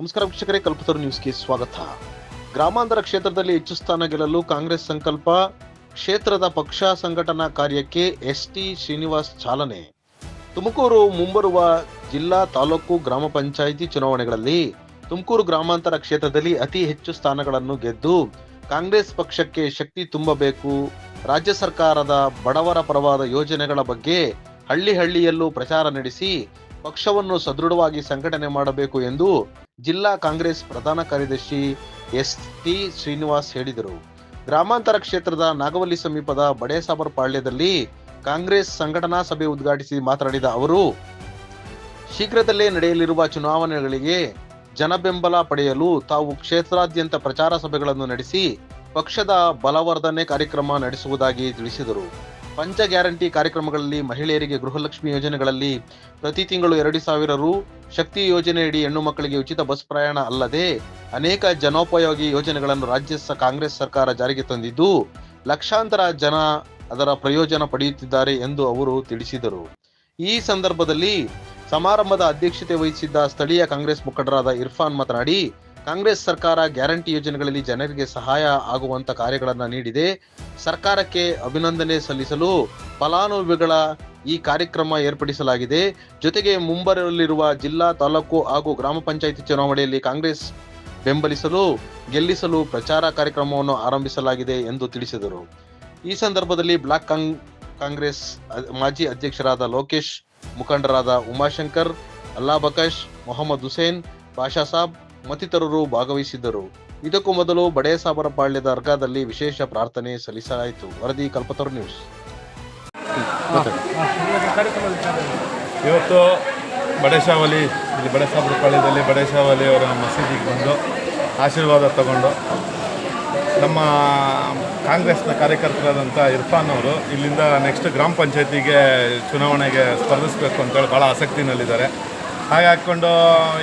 ನಮಸ್ಕಾರ ವೀಕ್ಷಕರೇ, ಕಲ್ಪತರು ನ್ಯೂಸ್ಗೆ ಸ್ವಾಗತ. ಗ್ರಾಮಾಂತರ ಕ್ಷೇತ್ರದಲ್ಲಿ ಹೆಚ್ಚು ಸ್ಥಾನ ಗೆಲ್ಲಲು ಕಾಂಗ್ರೆಸ್ ಸಂಕಲ್ಪ, ಕ್ಷೇತ್ರದ ಪಕ್ಷ ಸಂಘಟನಾ ಕಾರ್ಯಕ್ಕೆ ಎಸ್ ಟಿ ಶ್ರೀನಿವಾಸ್ ಚಾಲನೆ. ತುಮಕೂರು, ಮುಂಬರುವ ಜಿಲ್ಲಾ ತಾಲೂಕು ಗ್ರಾಮ ಪಂಚಾಯಿತಿ ಚುನಾವಣೆಗಳಲ್ಲಿ ತುಮಕೂರು ಗ್ರಾಮಾಂತರ ಕ್ಷೇತ್ರದಲ್ಲಿ ಅತಿ ಹೆಚ್ಚು ಸ್ಥಾನಗಳನ್ನು ಗೆದ್ದು ಕಾಂಗ್ರೆಸ್ ಪಕ್ಷಕ್ಕೆ ಶಕ್ತಿ ತುಂಬಬೇಕು, ರಾಜ್ಯ ಸರ್ಕಾರದ ಬಡವರ ಪರವಾದ ಯೋಜನೆಗಳ ಬಗ್ಗೆ ಹಳ್ಳಿ ಹಳ್ಳಿಯಲ್ಲೂ ಪ್ರಚಾರ ನಡೆಸಿ ಪಕ್ಷವನ್ನು ಸದೃಢವಾಗಿ ಸಂಘಟನೆ ಮಾಡಬೇಕು ಎಂದು ಜಿಲ್ಲಾ ಕಾಂಗ್ರೆಸ್ ಪ್ರಧಾನ ಕಾರ್ಯದರ್ಶಿ ಎಸ್ ಟಿ ಶ್ರೀನಿವಾಸ್ ಹೇಳಿದರು. ಗ್ರಾಮಾಂತರ ಕ್ಷೇತ್ರದ ನಾಗವಲ್ಲಿ ಸಮೀಪದ ಬಡೇಸಾಬರ್ ಪಾಳ್ಯದಲ್ಲಿ ಕಾಂಗ್ರೆಸ್ ಸಂಘಟನಾ ಸಭೆ ಉದ್ಘಾಟಿಸಿ ಮಾತನಾಡಿದ ಅವರು, ಶೀಘ್ರದಲ್ಲೇ ನಡೆಯಲಿರುವ ಚುನಾವಣೆಗಳಿಗೆ ಜನಬೆಂಬಲ ಪಡೆಯಲು ತಾವು ಕ್ಷೇತ್ರಾದ್ಯಂತ ಪ್ರಚಾರ ಸಭೆಗಳನ್ನು ನಡೆಸಿ ಪಕ್ಷದ ಬಲವರ್ಧನೆ ಕಾರ್ಯಕ್ರಮ ನಡೆಸುವುದಾಗಿ ತಿಳಿಸಿದರು. ಪಂಚ ಗ್ಯಾರಂಟಿ ಕಾರ್ಯಕ್ರಮಗಳಲ್ಲಿ ಮಹಿಳೆಯರಿಗೆ ಗೃಹಲಕ್ಷ್ಮಿ ಯೋಜನೆಗಳಲ್ಲಿ ಪ್ರತಿ ತಿಂಗಳು ಎರಡು ಸಾವಿರ ರು ಶಕ್ತಿ ಯೋಜನೆಯಡಿ ಹೆಣ್ಣು ಮಕ್ಕಳಿಗೆ ಉಚಿತ ಬಸ್ ಪ್ರಯಾಣ ಅಲ್ಲದೆ ಅನೇಕ ಜನೋಪಯೋಗಿ ಯೋಜನೆಗಳನ್ನು ರಾಜ್ಯ ಕಾಂಗ್ರೆಸ್ ಸರ್ಕಾರ ಜಾರಿಗೆ ತಂದಿದ್ದು, ಲಕ್ಷಾಂತರ ಜನ ಅದರ ಪ್ರಯೋಜನ ಪಡೆಯುತ್ತಿದ್ದಾರೆ ಎಂದು ಅವರು ತಿಳಿಸಿದರು. ಈ ಸಂದರ್ಭದಲ್ಲಿ ಸಮಾರಂಭದ ಅಧ್ಯಕ್ಷತೆ ವಹಿಸಿದ್ದ ಸ್ಥಳೀಯ ಕಾಂಗ್ರೆಸ್ ಮುಖಂಡರಾದ ಇರ್ಫಾನ್ ಮಾತನಾಡಿ ಕಾಂಗ್ರೆಸ್ ಸರ್ಕಾರ ಗ್ಯಾರಂಟಿ ಯೋಜನೆಗಳಲ್ಲಿ ಜನರಿಗೆ ಸಹಾಯ ಆಗುವಂತ ಕಾರ್ಯಗಳನ್ನು ನೀಡಿದೆ. ಸರ್ಕಾರಕ್ಕೆ ಅಭಿನಂದನೆ ಸಲ್ಲಿಸಲು ಫಲಾನುಭವಿಗಳ ಈ ಕಾರ್ಯಕ್ರಮ ಏರ್ಪಡಿಸಲಾಗಿದೆ. ಜೊತೆಗೆ ಮುಂಬರಲಿರುವ ಜಿಲ್ಲಾ ತಾಲೂಕು ಹಾಗೂ ಗ್ರಾಮ ಪಂಚಾಯಿತಿ ಚುನಾವಣೆಯಲ್ಲಿ ಕಾಂಗ್ರೆಸ್ ಬೆಂಬಲಿಸಲು, ಗೆಲ್ಲಿಸಲು ಪ್ರಚಾರ ಕಾರ್ಯಕ್ರಮವನ್ನು ಆರಂಭಿಸಲಾಗಿದೆ ಎಂದು ತಿಳಿಸಿದರು. ಈ ಸಂದರ್ಭದಲ್ಲಿ ಬ್ಲಾಕ್ ಕಾಂಗ್ ಕಾಂಗ್ರೆಸ್ ಮಾಜಿ ಅಧ್ಯಕ್ಷರಾದ ಲೋಕೇಶ್, ಮುಖಂಡರಾದ ಉಮಾಶಂಕರ್, ಅಲ್ಲಾ ಬಕಶ್, ಮೊಹಮ್ಮದ್ ಹುಸೇನ್, ಬಾಷಾ ಸಾಬ್ ಮತ್ತಿತರರು ಭಾಗವಹಿಸಿದ್ದರು. ಇದಕ್ಕೂ ಮೊದಲು ಬಡೇಸಾಬರಪಾಳ್ಯದ ಪಾಳ್ಯದ ದರ್ಗಾದಲ್ಲಿ ವಿಶೇಷ ಪ್ರಾರ್ಥನೆ ಸಲ್ಲಿಸಲಾಯಿತು. ವರದಿ ಕಲ್ಪತರು ನ್ಯೂಸ್. ಇವತ್ತು ಬಡೇಶಾವಲಿ ಇಲ್ಲಿ ಬಡೇಸಾಬ್ರ ಪಾಳ್ಯದಲ್ಲಿ ಬಡೇಶಾವಲಿ ಅವರ ಮಸೀದಿಗೆ ಬಂದು ಆಶೀರ್ವಾದ ತಗೊಂಡು ನಮ್ಮ ಕಾಂಗ್ರೆಸ್ನ ಕಾರ್ಯಕರ್ತರಾದಂಥ ಇರ್ಫಾನ್ ಅವರು ಇಲ್ಲಿಂದ ನೆಕ್ಸ್ಟ್ ಗ್ರಾಮ ಪಂಚಾಯತಿಗೆ ಚುನಾವಣೆಗೆ ಸ್ಪರ್ಧಿಸಬೇಕು ಅಂತೇಳಿ ಭಾಳ ಆಸಕ್ತಿನಲ್ಲಿದ್ದಾರೆ. ಹಾಗೆ ಹಾಕ್ಕೊಂಡು,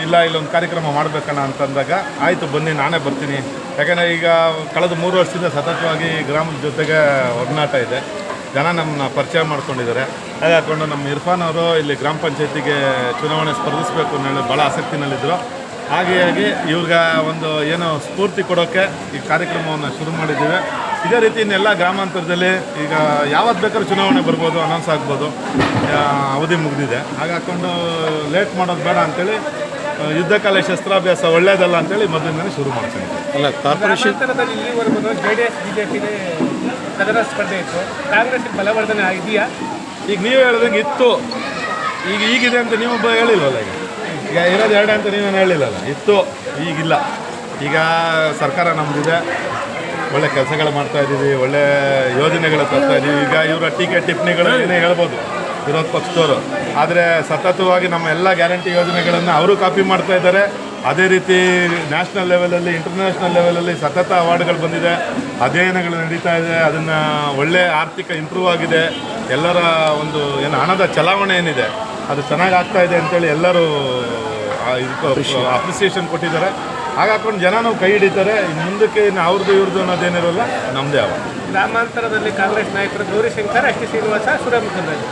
ಇಲ್ಲ, ಇಲ್ಲೊಂದು ಕಾರ್ಯಕ್ರಮ ಮಾಡಬೇಕಣ್ಣ ಅಂತಂದಾಗ, ಆಯಿತು ಬನ್ನಿ, ನಾನೇ ಬರ್ತೀನಿ. ಯಾಕಂದರೆ ಈಗ ಕಳೆದ ಮೂರು ವರ್ಷದಿಂದ ಸತತವಾಗಿ ಗ್ರಾಮದ ಜೊತೆಗೆ ಒಡನಾಟ ಇದೆ. ಜನ ನಮ್ಮನ್ನ ಪರಿಚಯ ಮಾಡ್ಕೊಂಡಿದ್ದಾರೆ. ಹಾಗೆ ಹಾಕ್ಕೊಂಡು ನಮ್ಮ ಇರ್ಫಾನ್ ಅವರು ಇಲ್ಲಿ ಗ್ರಾಮ ಪಂಚಾಯತಿಗೆ ಚುನಾವಣೆ ಸ್ಪರ್ಧಿಸಬೇಕು ಅನ್ನೋ ಭಾಳ ಆಸಕ್ತಿನಲ್ಲಿದ್ದರು ಹಾಗೆಯಾಗಿ ಇವ್ರಿಗೆ ಒಂದು ಏನು ಸ್ಫೂರ್ತಿ ಕೊಡೋಕ್ಕೆ ಈ ಕಾರ್ಯಕ್ರಮವನ್ನು ಶುರು ಮಾಡಿದ್ದೀವಿ. ಇದೇ ರೀತಿ ಇನ್ನೆಲ್ಲ ಗ್ರಾಮಾಂತರದಲ್ಲಿ ಈಗ ಯಾವತ್ತು ಬೇಕಾದ್ರೂ ಚುನಾವಣೆ ಬರ್ಬೋದು ಅನೌನ್ಸ್ ಆಗ್ಬೋದು ಅವಧಿ ಮುಗಿದಿದೆ. ಹಾಗೆ ಹಾಕ್ಕೊಂಡು ಲೇಟ್ ಮಾಡೋದು ಬೇಡ ಅಂತೇಳಿ ಯುದ್ಧಕಾಲ ಯುದ್ಧ ಕಾಲ ಶಸ್ತ್ರಾಭ್ಯಾಸ ಒಳ್ಳೇದಲ್ಲ ಅಂತೇಳಿ ಮೊದಲಿಂದನೇ ಶುರು ಮಾಡ್ತೀನಿ. ಅಲ್ಲ ಕಾರ್ಪೊರೇಷನ್ ಗ್ರಾಮಾಂತರದಲ್ಲಿ ಇಲ್ಲಿವರೆಗೂ ಜೆ ಡಿ ಎಸ್ ಬಿಜೆಪಿಗೆ ಕದನ ಸ್ಪರ್ಧೆ ಇತ್ತು. ಕಾಂಗ್ರೆಸ್ ಬಲವರ್ಧನೆ ಆಗಿದೆಯಾ? ಈಗ ನೀವು ಹೇಳಿದಂಗೆ ಇತ್ತು. ಈಗ ಈಗಿದೆ ಅಂತ ನೀವು ಒಬ್ಬ ಹೇಳಿಲ್ವಲ್ಲ ಈಗ? ಈಗ ಇರೋದು ಎರಡೇ ಅಂತ ನೀವೇನು ಹೇಳಿಲ್ಲಲ್ಲ? ಇತ್ತು ಈಗಿಲ್ಲ. ಈಗ ಸರ್ಕಾರ ನಮ್ಮದಿದೆ ಒಳ್ಳೆ ಕೆಲಸಗಳು ಮಾಡ್ತಾ ಇದ್ದೀವಿ ಒಳ್ಳೆ ಯೋಜನೆಗಳು ತರ್ತಾ ಇದ್ದೀವಿ. ಈಗ ಇವರ ಟೀಕೆ ಟಿಪ್ಪಣಿಗಳು ಏನೇ ಹೇಳ್ಬೋದು ವಿರೋಧ ಪಕ್ಷದವರು. ಆದರೆ ಸತತವಾಗಿ ನಮ್ಮ ಎಲ್ಲ ಗ್ಯಾರಂಟಿ ಯೋಜನೆಗಳನ್ನು ಅವರು ಕಾಪಿ ಮಾಡ್ತಾ ಇದ್ದಾರೆ. ಅದೇ ರೀತಿ ನ್ಯಾಷನಲ್ ಲೆವೆಲಲ್ಲಿ ಇಂಟರ್ನ್ಯಾಷನಲ್ ಲೆವೆಲಲ್ಲಿ ಸತತ ಅವಾರ್ಡ್ಗಳು ಬಂದಿದೆ. ಅಧ್ಯಯನಗಳು ನಡೀತಾ ಇದೆ. ಅದನ್ನು ಒಳ್ಳೆ ಆರ್ಥಿಕ ಇಂಪ್ರೂವ್ ಆಗಿದೆ. ಎಲ್ಲರ ಒಂದು ಏನು ಹಣದ ಚಲಾವಣೆ ಏನಿದೆ ಅದು ಚೆನ್ನಾಗಿ ಆಗ್ತಾ ಇದೆ ಅಂತೇಳಿ ಎಲ್ಲರೂ ಅಪ್ರಿಸಿಯೇಷನ್ ಕೊಟ್ಟಿದ್ದಾರೆ. ಹಾಗಾಕೊಂಡು ನಾವು ಕೈ ಹಿಡಿತಾರೆ. ಇನ್ನು ಮುಂದಕ್ಕೆ ಇನ್ನು ಅವ್ರದ್ದು ಇವ್ರದ್ದು ಅನ್ನೋದೇನಿರಲ್ಲ ನಮ್ಮದೇ ಅವ ಗ್ರಾಮಾಂತರದಲ್ಲಿ ಕಾಂಗ್ರೆಸ್ ನಾಯಕರು ಗೌರಿಶಂಕರ್ ಎಸ್ ಟಿ ಶ್ರೀನಿವಾಸ ಸುರೇಮುಖಂದ್ರಾಜು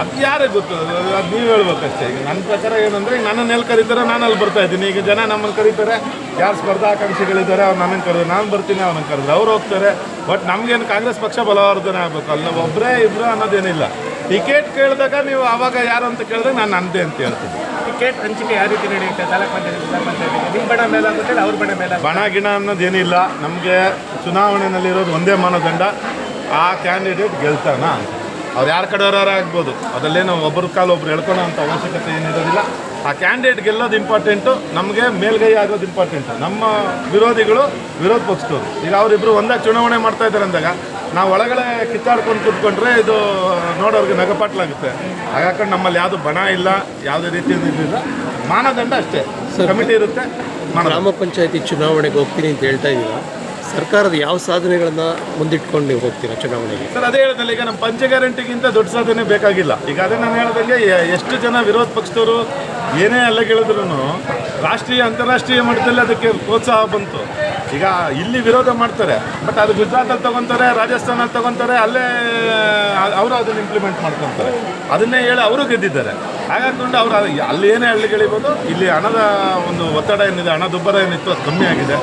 ಅದು ಯಾರೇ ಗೊತ್ತು? ಅದು ಅದು ನೀವು ಹೇಳ್ಬೇಕಷ್ಟೇ. ಈಗ ನನ್ನ ಪ್ರಕಾರ ಏನಂದರೆ ಈಗ ನನ್ನನ್ನು ಎಲ್ಲಿ ಕರೀತಾರೆ ನಾನು ಅಲ್ಲಿ ಬರ್ತಾ ಇದ್ದೀನಿ. ಈಗ ಜನ ನಮ್ಮನ್ನು ಕರೀತಾರೆ. ಯಾರು ಸ್ಪರ್ಧಾಕಾಂಕ್ಷಿಗಳಿದ್ದಾರೆ ಅವ್ರು ನನ್ನನ್ನು ಕರೆದು ನಾನು ಬರ್ತೀನಿ ಅವನನ್ನು ಕರೆದ್ರೆ ಅವ್ರು ಹೋಗ್ತಾರೆ. ಬಟ್ ನಮಗೇನು ಕಾಂಗ್ರೆಸ್ ಪಕ್ಷ ಬಲವರ್ಧನೆ ಆಗಬೇಕು? ಅಲ್ಲ ಒಬ್ಬರೇ ಇಬ್ಬರು ಅನ್ನೋದೇನಿಲ್ಲ. ಟಿಕೆಟ್ ಕೇಳಿದಾಗ ನೀವು ಆವಾಗ ಯಾರು ಅಂತ ಕೇಳಿದಾಗ ನಾನು ನನ್ನದೇ ಅಂತ ಹೇಳ್ತೀನಿ. ಟಿಕೆಟ್ ಹಂಚಿಕೆ ಯಾವ ರೀತಿ ನಡೆಯುತ್ತೆ? ತಾಲೂಕು ಪಂಚಾಯತ್ ಜಿಲ್ಲಾ ಪಂಚಾಯತಿಗೆ ಬಣ ಗಿಣ ಅವ್ರ ಬಣ ನಮಗೆ ಬಣ ಗಿಣ ಒಂದೇ ಮಾನದಂಡ, ಆ ಕ್ಯಾಂಡಿಡೇಟ್ ಗೆಲ್ತಾನ ಅಂತ. ಅವ್ರು ಯಾರ ಕಡೆಯವರ ಆಗ್ಬೋದು ಅದರಲ್ಲೇನು ಒಬ್ಬರ ಕಾಲು ಒಬ್ರು ಎಳ್ಕೊಳ್ಳೋ ಅಂಥ ಅವಶ್ಯಕತೆ ಏನಿರೋದಿಲ್ಲ ಆ ಕ್ಯಾಂಡಿಡೇಟ್ ಗೆಲ್ಲೋದು ಇಂಪಾರ್ಟೆಂಟು ನಮಗೆ ಮೇಲ್ಗೈ ಆಗೋದು ಇಂಪಾರ್ಟೆಂಟು ನಮ್ಮ ವಿರೋಧಿಗಳು ವಿರೋಧ ಪಕ್ಷದವರು. ಈಗ ಅವರಿಬ್ಬರು ಒಂದೇ ಚುನಾವಣೆ ಮಾಡ್ತಾ ಇದ್ದಾರೆ ಅಂದಾಗ, ನಾವು ಒಳಗಡೆ ಕಿತ್ತಾಡ್ಕೊಂಡು ಕೂತ್ಕೊಂಡ್ರೆ ಇದು, ನೋಡೋರಿಗೆ ನಗಪಾಟ್ಲಾಗುತ್ತೆ. ಹಾಗಾಕೊಂಡು ನಮ್ಮಲ್ಲಿ ಯಾವುದು ಬಣ ಇಲ್ಲ, ಯಾವುದೇ ರೀತಿಯಿಂದ ಮಾನದಂಡ ಅಷ್ಟೇ. ಕಮಿಟಿ ಇರುತ್ತೆ ಗ್ರಾಮ ಪಂಚಾಯತಿ ಚುನಾವಣೆಗೆ ಹೋಗ್ತೀನಿ ಅಂತ ಹೇಳ್ತಾ ಇದ್ದೀರಾ? ಸರ್ಕಾರದ ಯಾವ ಸಾಧನೆಗಳನ್ನ ಮುಂದಿಟ್ಕೊಂಡು ನೀವು ಹೋಗ್ತೀರಾ ಚುನಾವಣೆಗೆ? ಸರ್ ಅದೇ ಹೇಳಿದ್ನಲ್ಲ ಈಗ ನಮ್ಮ ಪಂಚ ಗ್ಯಾರಂಟಿಗಿಂತ ದೊಡ್ಡ ಸಾಧನೆ ಬೇಕಾಗಿಲ್ಲ. ಈಗ ಅದೇ ನಾನು ಹೇಳ್ದಂಗೆ ಎಷ್ಟು ಜನ ವಿರೋಧ ಪಕ್ಷದವರು ಏನೇ ಅಲ್ಲ ಹೇಳಿದ್ರು ರಾಷ್ಟ್ರೀಯ ಅಂತಾರಾಷ್ಟ್ರೀಯ ಮಟ್ಟದಲ್ಲಿ ಅದಕ್ಕೆ ಪ್ರೋತ್ಸಾಹ ಬಂತು. ಈಗ ಇಲ್ಲಿ ವಿರೋಧ ಮಾಡ್ತಾರೆ ಬಟ್ ಅದು ಗುಜರಾತಲ್ಲಿ ತಗೊತಾರೆ ರಾಜಸ್ಥಾನಲ್ಲಿ ತಗೊತಾರೆ ಅಲ್ಲೇ ಅವರು ಅದನ್ನು ಇಂಪ್ಲಿಮೆಂಟ್ ಮಾಡ್ಕೊತಾರೆ. ಅದನ್ನೇ ಹೇಳಿ ಅವರು ಗೆದ್ದಿದ್ದಾರೆ. ಹಾಗಾಕೊಂಡು ಅವರು ಅಲ್ಲಿ ಏನೇ ಹಳ್ಳಿಗಳಿರ್ಬೋದು ಇಲ್ಲಿ ಹಣದ ಒಂದು ಒತ್ತಡ ಏನಿದೆ ಹಣ ದುಬ್ಬರ ಏನಿತ್ತು ಅದು ಕಮ್ಮಿ ಆಗಿದೆ.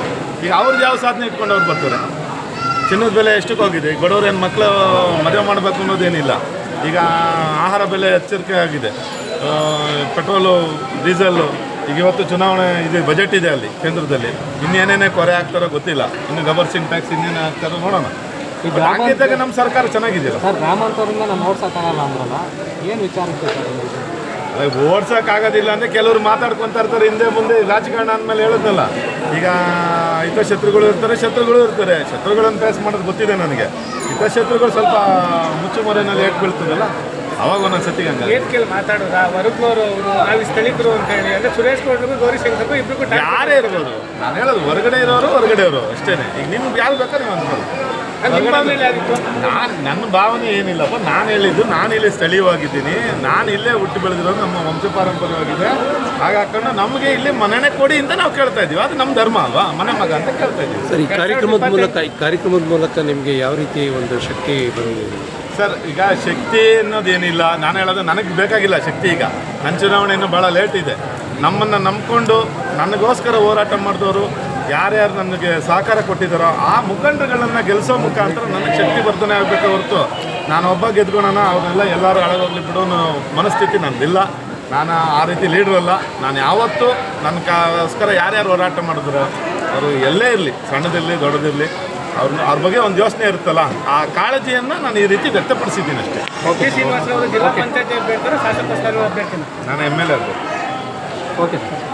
ಈಗ ಅವ್ರದ್ದು ಯಾವ ಸಾಧನೆ ಇಟ್ಕೊಂಡು ಅವ್ರು ಬರ್ತಾರೆ? ಚಿನ್ನದ ಬೆಲೆ ಎಷ್ಟಕ್ಕೆ ಹೋಗಿದೆ? ಈಗ ಬಡವ್ರು ಏನು ಮಕ್ಕಳು ಮದುವೆ ಮಾಡಬೇಕು ಅನ್ನೋದೇನಿಲ್ಲ ಈಗ ಆಹಾರ ಬೆಲೆ ಎಚ್ಚರಿಕೆ ಆಗಿದೆ. ಪೆಟ್ರೋಲು ಡೀಸೆಲ್ಲು ಈಗ ಇವತ್ತು ಚುನಾವಣೆ ಇದೆ ಬಜೆಟ್ ಇದೆ ಅಲ್ಲಿ ಕೇಂದ್ರದಲ್ಲಿ. ಇನ್ನೇನೇನೇ ಕೊರೆ ಆಗ್ತಾರೋ ಗೊತ್ತಿಲ್ಲ. ಇನ್ನು ಗಬರ್ ಸಿಂಗ್ ಟ್ಯಾಕ್ಸ್ ಇನ್ನೇನು ಆಗ್ತಾರೋ ನೋಡೋಣ. ಈಗ ಹಾಕಿದ್ದಾಗ ನಮ್ಮ ಸರ್ಕಾರ ಚೆನ್ನಾಗಿದೆಯಲ್ಲ? ಸರ್ ಗ್ರಾಮಾಂತರದಿಂದ ನಾನು ನೋಡ್ಸೋಕ್ಕಾಗಲ್ಲ ಅಂದ್ರಲ್ಲ ಏನು ವಿಚಾರಕ್ಕೆ? ಓಡ್ಸೋಕ್ಕಾಗೋದಿಲ್ಲ ಅಂದರೆ ಕೆಲವರು ಮಾತಾಡ್ಕೊತಾ ಇರ್ತಾರೆ ಹಿಂದೆ ಮುಂದೆ. ರಾಜಕಾರಣ ಅಂದಮೇಲೆ ಹೇಳೋದಲ್ಲ ಈಗ ಹಿತಶತ್ರುಗಳು ಇರ್ತಾರೆ ಶತ್ರುಗಳು ಇರ್ತಾರೆ. ಶತ್ರುಗಳನ್ನು ಫೇಸ್ ಮಾಡೋದು ಗೊತ್ತಿದೆ ನನಗೆ. ಹಿತಶತ್ರುಗಳು ಸ್ವಲ್ಪ ಮುಚ್ಚುಮರೆನಲ್ಲಿ ಏಟ್ ಬೀಳ್ತದಲ್ಲ? ಅವಾಗ ಒಂದೊಂದು ಸತಿ ಹಂಗೆ ಮಾತಾಡೋದು? ಹೊರಗ್ನವರು ಅವರು ನಾವು ಸ್ಥಳೀಕರು ಅಂತ ಹೇಳಿ. ಅಂದ್ರೆ ಸುರೇಶ್ ಗೌಡ್ರಿಗೂ ಗೌರಿ ಶಂಕರ್ಗೂ ಯಾರೇ ಇರ್ಬೋದು. ನಾನು ಹೇಳೋದು ಹೊರಗಡೆ ಇರೋರು ಹೊರಗಡೆ ಇರೋರು ಅಷ್ಟೇ ಈಗ ನಿಮ್ಗೆ ಯಾರು ಬೇಕಾದ್ರೆ ನೀವು ಅನ್ಕೊಳ್ಳಿ ನಾನು ನನ್ನ ಭಾವನೆ ಏನಿಲ್ಲಪ್ಪ ನಾನು ಹೇಳಿದ್ದು ನಾನು ಇಲ್ಲಿ ಸ್ಥಳೀಯವಾಗಿದ್ದೀನಿ. ನಾನು ಇಲ್ಲೇ ಹುಟ್ಟಿ ಬೆಳೆದಿರೋದು ನಮ್ಮ ವಂಶ ಪಾರಂಪರ್ಯವಾಗಿದೆ ಹಾಗಾಕೊಂಡು ನಮಗೆ ಇಲ್ಲಿ ಮನೆನೆ ಕೊಡಿ ಅಂತ ನಾವು ಕೇಳ್ತಾ ಇದ್ದೀವಿ. ಅದು ನಮ್ಮ ಧರ್ಮ ಅಲ್ವಾ? ಮನೆ ಮಗ ಅಂತ ಕೇಳ್ತಾ ಇದ್ದೀವಿ. ಸರ್ ಈ ಕಾರ್ಯಕ್ರಮದ ಮೂಲಕ ಈ ಕಾರ್ಯಕ್ರಮದ ಮೂಲಕ ನಿಮಗೆ ಯಾವ ರೀತಿ ಒಂದು ಶಕ್ತಿ ಬಂದಿದೆ ಸರ್ ಈಗ ಶಕ್ತಿ ಅನ್ನೋದೇನಿಲ್ಲ. ನಾನು ಹೇಳೋದು ನನಗೆ ಬೇಕಾಗಿಲ್ಲ ಶಕ್ತಿ ಈಗ. ನನ್ನ ಚುನಾವಣೆ ಇನ್ನೂ ಭಾಳ ಲೇಟ್ ಇದೆ. ನಮ್ಮನ್ನು ನಂಬ್ಕೊಂಡು ನನಗೋಸ್ಕರ ಹೋರಾಟ ಮಾಡಿದವರು ಯಾರ್ಯಾರು ನನಗೆ ಸಹಕಾರ ಕೊಟ್ಟಿದ್ದಾರೋ ಆ ಮುಖಂಡರುಗಳನ್ನು ಗೆಲ್ಲಿಸೋ ಮುಖಾಂತರ ನನಗೆ ಶಕ್ತಿ ವರ್ಧನೆ ಆಗಬೇಕು ಹೊರತು ನಾನು ಒಬ್ಬ ಗೆದ್ಕೊಳೋಣ ಅವನ್ನೆಲ್ಲ ಎಲ್ಲರೂ ಹಳಗೋಗ್ಲಿ ಬಿಡೋ ಅನ್ನೋ ಮನಸ್ಥಿತಿ ನನ್ನದಿಲ್ಲ ನಾನು ಆ ರೀತಿ ಲೀಡ್ರ್ ಅಲ್ಲ. ನಾನು ಯಾವತ್ತೂ ನನಗೋಸ್ಕರ ಯಾರ್ಯಾರು ಹೋರಾಟ ಮಾಡಿದ್ರು ಅವರು ಎಲ್ಲೇ ಇರಲಿ ಸಣ್ಣದಿರಲಿ ದೊಡ್ಡದಿರಲಿ ಅವ್ರ ಅವ್ರ ಬಗ್ಗೆ ಒಂದು ಯೋಚನೆ ಇರುತ್ತಲ್ಲ ಆ ಕಾಳಜಿಯನ್ನು ನಾನು ಈ ರೀತಿ ವ್ಯಕ್ತಪಡಿಸಿದ್ದೀನಿ ಅಷ್ಟೇ. ಶ್ರೀನಿವಾಸ ಅವರು ಜಿಲ್ಲಾ ಪಂಚಾಯತಿ ಅಭ್ಯರ್ಥಿ ಶಾಸಕ ಸ್ಥಾನ ಅಭ್ಯರ್ಥಿ ನಾನು M L A okay sir